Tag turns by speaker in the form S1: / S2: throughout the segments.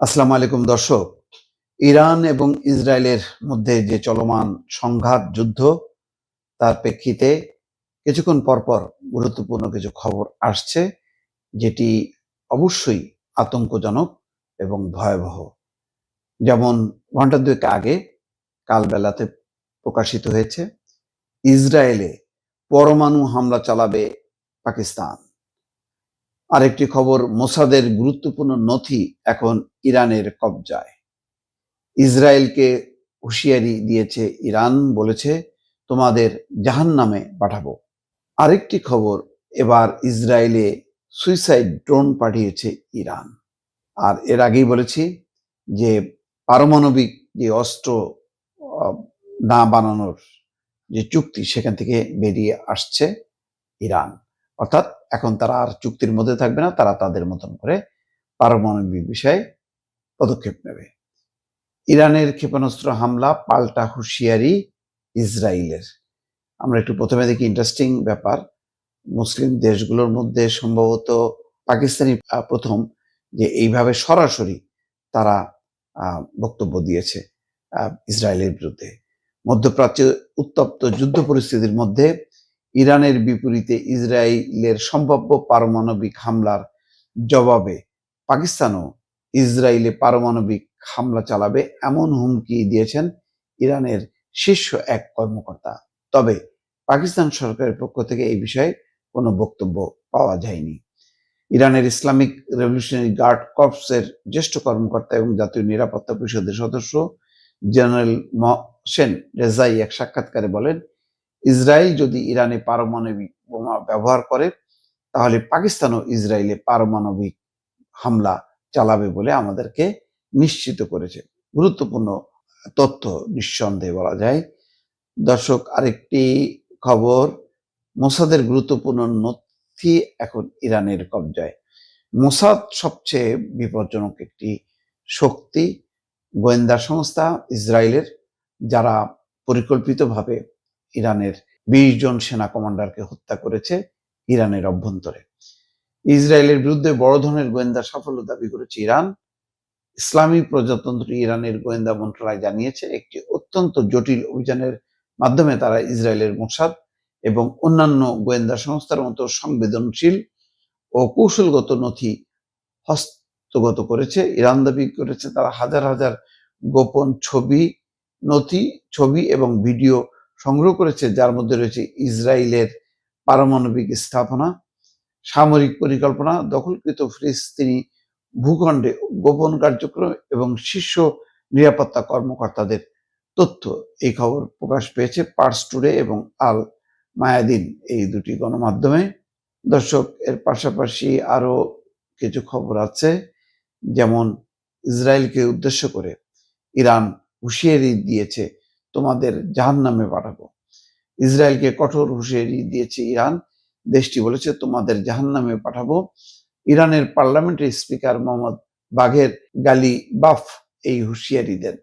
S1: আসসালামু আলাইকুম দর্শক। ইরান এবং ইসরায়েলের মধ্যে যে চলমান সংঘাত, যুদ্ধ, তার প্রেক্ষিতে কিছুক্ষণ পরপর গুরুত্বপূর্ণ কিছু খবর আসছে, যেটি অবশ্যই আতঙ্কজনক এবং ভয়াবহ। যেমন ঘণ্টা দুয়েক আগে কাল বেলাতে প্রকাশিত হয়েছে, ইসরায়েলে পরমাণু হামলা চালাবে পাকিস্তান। আরেকটি খবর, মোসাদের গুরুত্বপূর্ণ নথি এখন ইরানের কবজায়। ইসরায়েলকে হুঁশিয়ারি দিয়েছে ইরান, বলেছে তোমাদের জাহান নামে পাঠাবো। আরেকটি খবর, এবার ইসরায়েলে সুইসাইড ড্রোন পাঠিয়েছে ইরান। আর এর আগেই বলেছি যে পারমাণবিক যে অস্ত্র না বানানোর যে চুক্তি, সেখান থেকে বেরিয়ে আসছে ইরান। অর্থাৎ এখন তারা আর চুক্তির মধ্যে থাকবে না, তারা তাদের মতন করে পারমাণবিক বিষয়ে পদক্ষেপ নেবে। ইরানের ক্ষেপণাস্ত্র হামলা পাল্টা হুঁশিয়ারি ইসরায়েলের। আমরা একটু প্রথমে দেখি ইন্টারেস্টিং ব্যাপার। মুসলিম দেশগুলোর মধ্যে সম্ভবত পাকিস্তানি প্রথম যে এইভাবে সরাসরি তারা বক্তব্য দিয়েছে ইসরায়েলের বিরুদ্ধে। মধ্যপ্রাচ্যে উত্তপ্ত যুদ্ধ পরিস্থিতির মধ্যে ইরানের বিপরীতে ইসরায়েলের সম্ভাব্য পারমাণবিক হামলার জবাবে পাকিস্তানও ইসরায়েলে পারমাণবিক হামলা চালাবে এমন হুমকি দিয়েছেন ইরানের শীর্ষ এক কর্মকর্তা। তবে পাকিস্তান সরকারের পক্ষ থেকে এই বিষয়ে কোনো বক্তব্য পাওয়া যায়নি। ইরানের ইসলামিক রেভলিউশনারি গার্ড কর্পসের জ্যেষ্ঠ কর্মকর্তা এবং জাতীয় নিরাপত্তা পরিষদের সদস্য জেনারেল মহসেন রেজাই এক সাক্ষাৎকারে বলেন ইসরায়েল যদি ইরানে পারমাণবিক বোমা ব্যবহার করে, তাহলে পাকিস্তানও ইসরায়েলে পারমাণবিক হামলা চালাবে বলে আমাদেরকে নিশ্চিত করেছে। গুরুত্বপূর্ণ তথ্য নিঃসন্দেহে বলা যায়। দর্শক, আরেকটি খবর, মোসাদের গুরুত্বপূর্ণ নথি এখন ইরানের কবজায়। মোসাদ সবচেয়ে বিপজ্জনক একটি শক্তি, গোয়েন্দা সংস্থা ইসরায়েলের, যারা পরিকল্পিতভাবে ইরানের বিশ জন সেনা কমান্ডারকে হত্যা করেছে ইরানের অভ্যন্তরে। ইসরায়েলের বিরুদ্ধে বড় ধরনের গোয়েন্দা সাফল্য দাবি করেছে ইরান। ইসলামী প্রজাতন্ত্র ইরানের গোয়েন্দা মন্ত্রণালয় জানিয়েছে, একটি অত্যন্ত জটিল অভিযানের মাধ্যমে তারা ইসরায়েলের মোসাদ এবং অন্যান্য গোয়েন্দা সংস্থার মতো সংবেদনশীল ও কৌশলগত নথি হস্তগত করেছে। ইরান দাবি করেছে, তারা হাজার হাজার গোপন ছবি, নথি, ছবি এবং ভিডিও সংগ্রহ করেছে, যার মধ্যে রয়েছে ইসরায়েলের পারমাণবিক স্থাপনা, সামরিক পরিকল্পনা, দখলকৃত ফিলিস্তিনি ভূখণ্ডে গোপন কার্যক্রম এবং শীর্ষ নিরাপত্তা কর্মকর্তাদের তথ্য। এই খবর প্রকাশ পেয়েছে পার্স টুডে এবং আল মায়াদিন এই দুটি গণমাধ্যমে। দর্শক, এর পাশাপাশি আরও কিছু খবর আছে, যেমন ইসরায়েলকে উদ্দেশ্য করে ইরান হুঁশিয়ারি দিয়েছে তোমাদের জাহান নামে পাঠাবো। ইসরায়েলকে কঠোর হুঁশিয়ারি দিয়েছে ইরান। দেশটি বলেছে, তোমাদের জাহান নামে পাঠাবো। ইরানের পার্লামেন্টের স্পিকার মোহাম্মদ বাঘের গালি বাফ এই হুঁশিয়ারি দেন।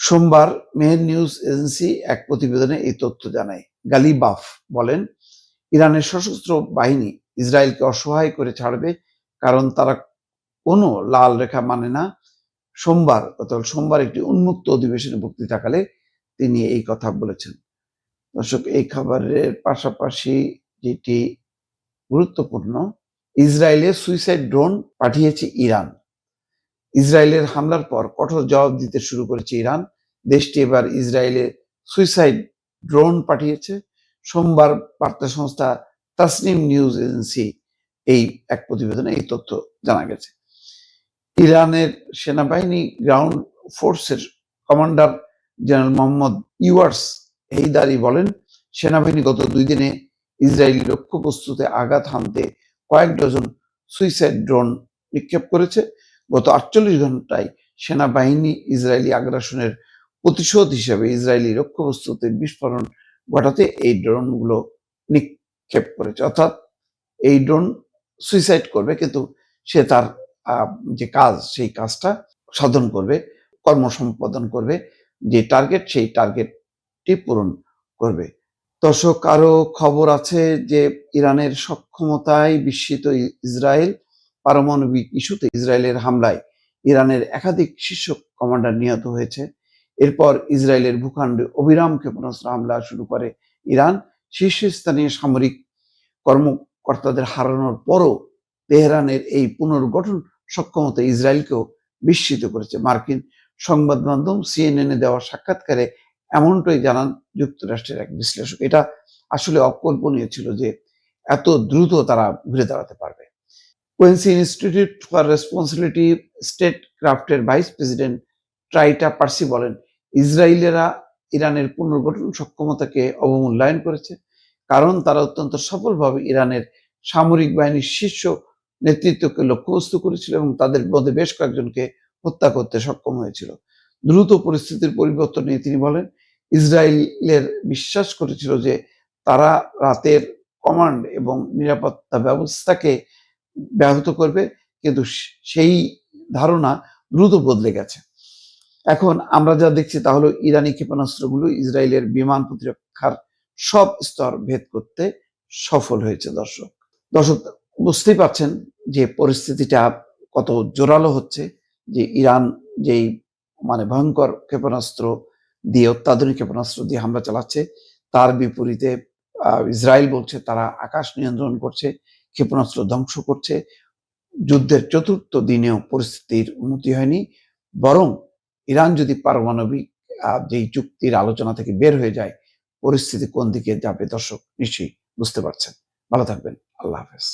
S1: সোমবার মেহের নিউজ এজেন্সি এক প্রতিবেদনে এই তথ্য জানায়। গালি বাফ বলেন, ইরানের সশস্ত্র বাহিনী ইসরায়েলকে অসহায় করে ছাড়বে, কারণ তারা কোনো লাল রেখা মানে না। সোমবার, গতকাল সোমবার একটি উন্মুক্ত অধিবেশনে বক্তৃতাকালে তিনি এই কথা বলেছেন। দর্শক, এই খাবারের পাশাপাশি যেটি গুরুত্বপূর্ণ, ইসরায়েলে সুইসাইড ড্রোন পাঠিয়েছে ইরান। ইসরায়েলের হামলার পর কঠোর জবাব দিতে শুরু করেছে ইরান। দেশটি এবার ইসরায়েলে সুইসাইড ড্রোন পাঠিয়েছে। সোমবার বার্তা সংস্থা তাসনিম নিউজ এজেন্সি এই এক প্রতিবেদনে এই তথ্য জানা গেছে। ইরানের সেনাবাহিনী গ্রাউন্ড ফোর্সের কমান্ডার জেনারেল মোহাম্মদ ইউয়ার্স হেইদারি বলেন, সেনাবাহিনী গত দুই দিনে ইসরায়েলি লক্ষ্যবস্তুতে আঘাত হানতে কয়েক ডজন সুইসাইড ড্রোন নিক্ষেপ করেছে। গত আটচল্লিশ ঘন্টায় সেনাবাহিনী ইসরায়েলি আগ্রাসনের প্রতিশোধ হিসেবে ইসরায়েলি লক্ষ্য লক্ষ্যবস্তুতে বিস্ফোরণ ঘটাতে এই ড্রোনগুলো নিক্ষেপ করেছে। অর্থাৎ এই ড্রোন সুইসাইড করবে, কিন্তু সে তার যে কাজ, সেই কাজটা সাধন করবে, কর্ম সম্পাদন করবে, যে টার্গেট সেই টার্গেটটি পূরণ করবে। দর্শক, আরও খবর আছে যে ইরানের সক্ষমতায় বিস্মিত ইসরায়েল পারমাণবিক ইস্যুতে ইসরায়েলের হামলায় ইরানের একাধিক শীর্ষ কমান্ডার নিহত হয়েছে। এরপর ইসরায়েলের ভূখণ্ডে অবিরাম ক্ষেপণাস্ত্র হামলা শুরু করে ইরান। শীর্ষস্থানীয় সামরিক কর্মকর্তাদের হারানোর পরও তেহরানের এই পুনর্গঠন সক্ষমতা ইসরায়েলকেও বিস্মিত করেছে। মার্কিন সংবাদ মাধ্যম সিএনএনে দেওয়া সাক্ষাৎকারে এমনটাই জানান যুক্তরাষ্ট্রের এক বিশ্লেষক। এটা আসলে অকল্পনীয় ছিল যে এত দ্রুত তারা ঘুরে দাঁড়াতে পারবে। Quincy Institute for Responsibility, State ক্রাফটের vice president Trita Parsi বলেন, ইসরায়েলেরা ইরানের পুনর্গঠন সক্ষমতাকে অবমূল্যায়ন করেছে, কারণ তারা অত্যন্ত সফলভাবে ইরানের সামরিক বাহিনীর শীর্ষ নেতৃত্বকে লক্ষ্যবস্তু করেছিল এবং তাদের মধ্যে বেশ কয়েকজনকে হত্যা করতে সক্ষম হয়েছিল। দ্রুত পরিস্থিতির পরিবর্তন নিয়ে তিনি বলেন, ইসরায়েলের বিশ্বাস করেছিল যে তারা রাতের কমান্ড এবং নিরাপত্তা ব্যবস্থাকে ব্যাহত করবে, কিন্তু সেই ধারণা দ্রুত বদলে গেছে। এখন আমরা যা দেখছি তা হলো ইরানি ক্ষেপণাস্ত্রগুলো ইসরায়েলের বিমান প্রতিরক্ষার সব স্তর ভেদ করতে সফল হয়েছে, দর্শক। দর্শক বুঝতেই পারছেন যে পরিস্থিতিটা কত জোরালো হচ্ছে, যে ইরান যেই মানে ভয়ঙ্কর ক্ষেপণাস্ত্র দিয়ে, অত্যাধুনিক ক্ষেপণাস্ত্র দিয়ে হামলা চালাচ্ছে, তার বিপরীতে ইসরায়েল বলছে তারা আকাশ নিয়ন্ত্রণ করছে, ক্ষেপণাস্ত্র ধ্বংস করছে। যুদ্ধের চতুর্থ দিনেও পরিস্থিতির উন্নতি হয়নি, বরং ইরান যদি পারমাণবিক যেই চুক্তির আলোচনা থেকে বের হয়ে যায়, পরিস্থিতি কোন দিকে যাবে দর্শক নিশ্চয়ই বুঝতে পারছেন। ভালো থাকবেন, আল্লাহ হাফেজ।